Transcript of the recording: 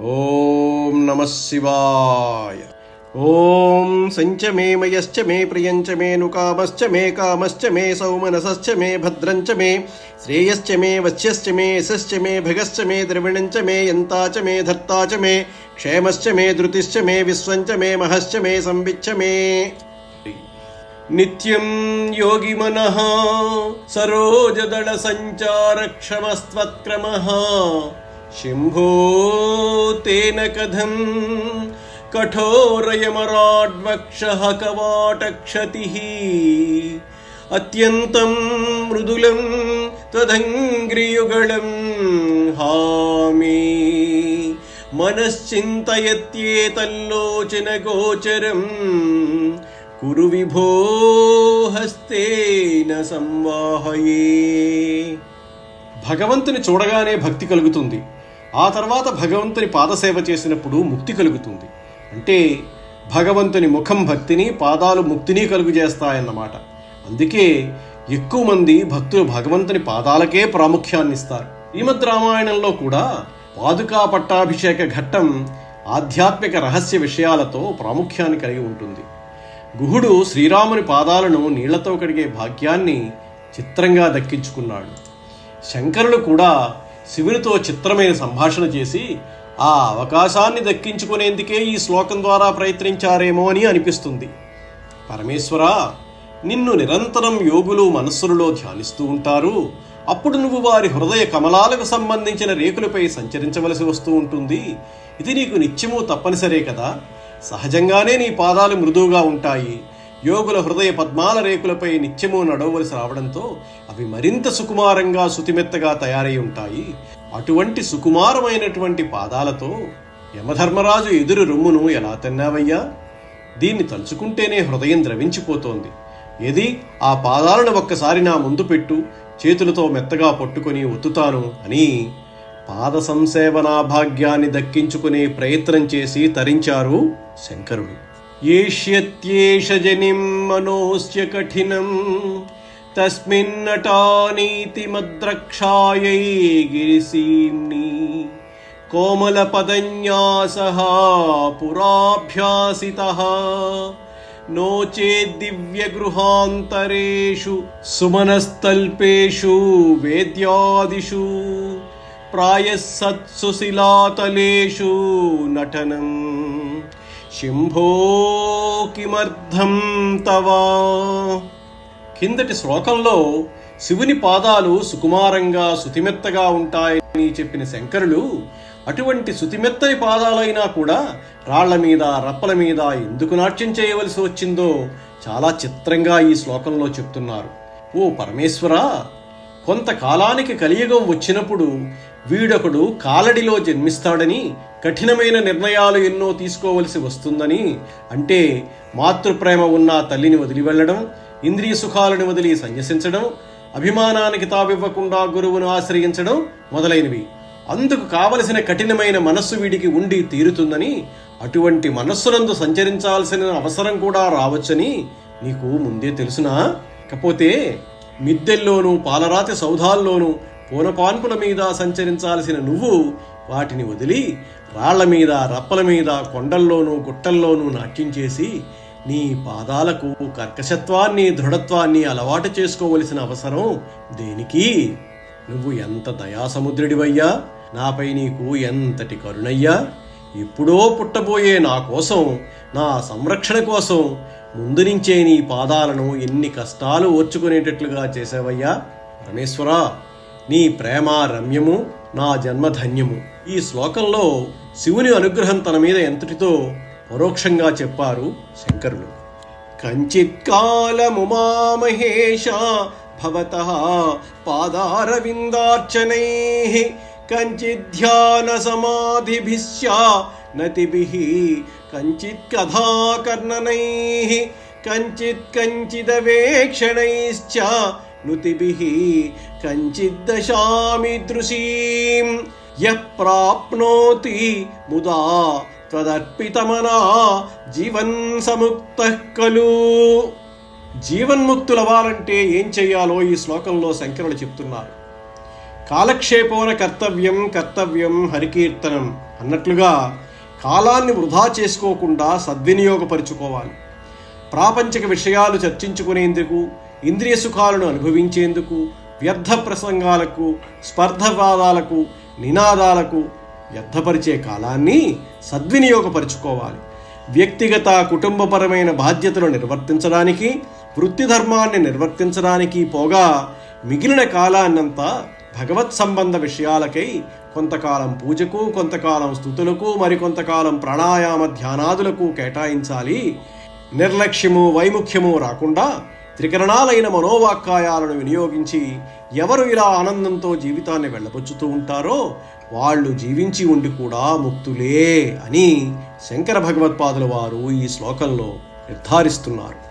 ॐ नमः शिवाय। ॐ सञ्च मे मयश्च मे प्रियञ्च मे नुकामश्च मे कामश्च मे सौमनसश्च मे भद्रञ्च मे श्रेयश्च मे वत्स्यश्च मे यशश्च मे भगश्च मे द्रविणञ्च मे यन्ता च मे धर्ता च मे क्षेमश्च मे धृतिश्च मे विश्वञ्च मे महश्च मे संविच्छ मे। नित्यं योगिमनः सरोजदलसञ्चारक्षमस्त्वत्क्रमः శంభో తేన కథం కఠోరయమరాడ్వక్ష కవాటక్షతి అత్యంతం మృదులం త్వదంగ్రియుగళం హామి మనశ్చింతయత్యేతల్లోచన గోచరం కురు విభో హస్తేన సంవాహయే. భగవంతుని చూడగానే భక్తి కలుగుతుంది. ఆ తర్వాత భగవంతుని పాదసేవ చేసినప్పుడు ముక్తి కలుగుతుంది. అంటే భగవంతుని ముఖం భక్తిని పాదాలు ముక్తిని కలుగు చేస్తాయన్నమాట. అందుకే ఎక్కువ మంది భక్తులు భగవంతుని పాదాలకే ప్రాముఖ్యాన్ని ఇస్తారు శ్రీమద్ రామాయణంలో కూడా పాదుకా పట్టాభిషేక ఘట్టం ఆధ్యాత్మిక రహస్య విషయాలతో ప్రాముఖ్యాన్ని కలిగి ఉంటుంది. గుహుడు శ్రీరాముని పాదాలను నీళ్ళతో కడిగే భాగ్యాన్ని చిత్రంగా దక్కించుకున్నాడు. శంకరులు కూడా శివునితో చిత్రమైన సంభాషణ చేసి ఆ అవకాశాన్ని దక్కించుకునేందుకే ఈ శ్లోకం ద్వారా ప్రయత్నించారేమో అని అనిపిస్తుంది. పరమేశ్వర నిన్ను నిరంతరం యోగులు మనస్సులలో ధ్యానిస్తూ ఉంటారు. అప్పుడు నువ్వు వారి హృదయ కమలాలకు సంబంధించిన రేకులపై సంచరించవలసి వస్తూ ఉంటుంది. ఇది నీకు నిత్యము తప్పనిసరే కదా. సహజంగానే నీ పాదాలు మృదువుగా ఉంటాయి. యోగుల హృదయ పద్మాల రేకులపై నిత్యము నడవలసి రావడంతో అవి మరింత సుకుమారంగా శుతిమెత్తగా తయారై ఉంటాయి. అటువంటి సుకుమారమైనటువంటి పాదాలతో యమధర్మరాజు ఎదురు రొమ్మును ఎలా తిన్నావయ్యా? దీన్ని తలుచుకుంటేనే హృదయం ద్రవించిపోతోంది. ఏది? ఆ పాదాలను ఒక్కసారి నా ముందు పెట్టు చేతులతో మెత్తగా పట్టుకొని ఒత్తుతాను అని పాద సంసేవనా భాగ్యాన్ని దక్కించుకునే ప్రయత్నం చేసి తరించారు శంకరుడు. येष्यत्येष जनिं मनोस्य कठिनम्। तस्मिन्नटानीतिमद्रक्षायै गिरिसीम्नि। कोमलपदन्यासः पुराभ्यासितः। नो चेद्दिव्यगृहान्तरेषु सुमनस्तल्पेषु वेद्यादिषु। प्रायः सत्सुशिलातलेषु नटनम्। శంభో కిమర్థం తవా. కిందటి శ్లోకంలో శివుని పాదాలు సుకుమారంగా శుతిమెత్తగా ఉంటాయని చెప్పిన శంకరులు అటువంటి శుతిమెత్తని పాదాలైనా కూడా రాళ్ళ మీద రప్పల మీద ఎందుకు నాట్యం చేయవలసి వచ్చిందో చాలా చిత్రంగా ఈ శ్లోకంలో చెప్తున్నారు. ఓ పరమేశ్వరా కొంతకాలానికి కలియుగం వచ్చినప్పుడు వీడొకడు కాలడిలో జన్మిస్తాడని కఠినమైన నిర్ణయాలు ఎన్నో తీసుకోవలసి వస్తుందని అంటే మాతృప్రేమ ఉన్న తల్లిని వదిలి వెళ్ళడం ఇంద్రియ సుఖాలను వదిలి సన్యసించడం అభిమానానికి తావివ్వకుండా గురువును ఆశ్రయించడం మొదలైనవి. అందుకు కావలసిన కఠినమైన మనస్సు వీడికి ఉండి తీరుతుందని అటువంటి మనస్సునందు సంచరించాల్సిన అవసరం కూడా రావచ్చని నీకు ముందే తెలుసునా? కాకపోతే మిద్దెల్లోనూ పాలరాతి సౌధాల్లోనూ పూనపాన్పుల మీద సంచరించాల్సిన నువ్వు వాటిని వదిలి రాళ్ళ మీద రప్పల మీద కొండల్లోనూ గుట్టల్లోనూ నాట్యం చేసి నీ పాదాలకు కర్కశత్వాన్ని దృఢత్వాన్ని అలవాటు చేసుకోవలసిన అవసరం దేనికి? నువ్వు ఎంత దయాసముద్రుడివయ్యా? నాపై నీకు ఎంతటి కరుణయ్యా? ఎప్పుడో పుట్టబోయే నా కోసం నా సంరక్షణ కోసం ముందు నుంచే నీ పాదాలను ఎన్ని కష్టాలు ఓర్చుకునేటట్లుగా చేసావయ్యా పరమేశ్వరా నీ ప్రేమ రమ్యము నా జన్మ ధన్యము ఈ శ్లోకంలో శివుని అనుగ్రహం తన మీద ఎంతటితో పరోక్షంగా చెప్పారు శంకరులు. కంచిత్కాలము మామహేష భవత పాదారవిందార్చనై కంచిధ్యాన సమాధిభిశ్చ నతిభిః కంచిత్ కథాకర్ణనై కంచిత్ కంచిదవేక్షణైశ్చ నుతిభిః కంచిద్దశామి దృశీం యః ప్రాప్నోతి ముదా తదర్పితమనా జీవన్ సముక్త కలు జీవన్ముక్తులవ్వాలంటే ఏం చెయ్యాలో ఈ శ్లోకంలో శంకరులు చెప్తున్నారు. కాలక్షేపోన కర్తవ్యం కర్తవ్యం హరికీర్తనం అన్నట్లుగా కాలాన్ని వృధా చేసుకోకుండా సద్వినియోగపరుచుకోవాలి. ప్రాపంచిక విషయాలు చర్చించుకునేందుకు ఇంద్రియ సుఖాలను అనుభవించేందుకు వ్యర్థ ప్రసంగాలకు స్పర్ధవాదాలకు నినాదాలకు వ్యర్థపరిచే కాలాన్ని సద్వినియోగపరుచుకోవాలి. వ్యక్తిగత కుటుంబపరమైన బాధ్యతలు నిర్వర్తించడానికి వృత్తి ధర్మాన్ని నిర్వర్తించడానికి పోగా మిగిలిన కాలాన్నంతా భగవత్ సంబంధ విషయాలకై కొంతకాలం పూజకు కొంతకాలం స్థుతులకు మరికొంతకాలం ప్రాణాయామ ధ్యానాదులకు కేటాయించాలి. నిర్లక్ష్యము వైముఖ్యము రాకుండా త్రికరణాలైన మనోవాక్కాయాలను వినియోగించి ఎవరు ఇలా ఆనందంతో జీవితాన్ని వెళ్ళబుచ్చుతూ ఉంటారో వాళ్ళు జీవించి ఉండి కూడా ముక్తులే అని శంకర భగవత్పాదుల వారు ఈ శ్లోకంలో నిర్ధారిస్తున్నారు.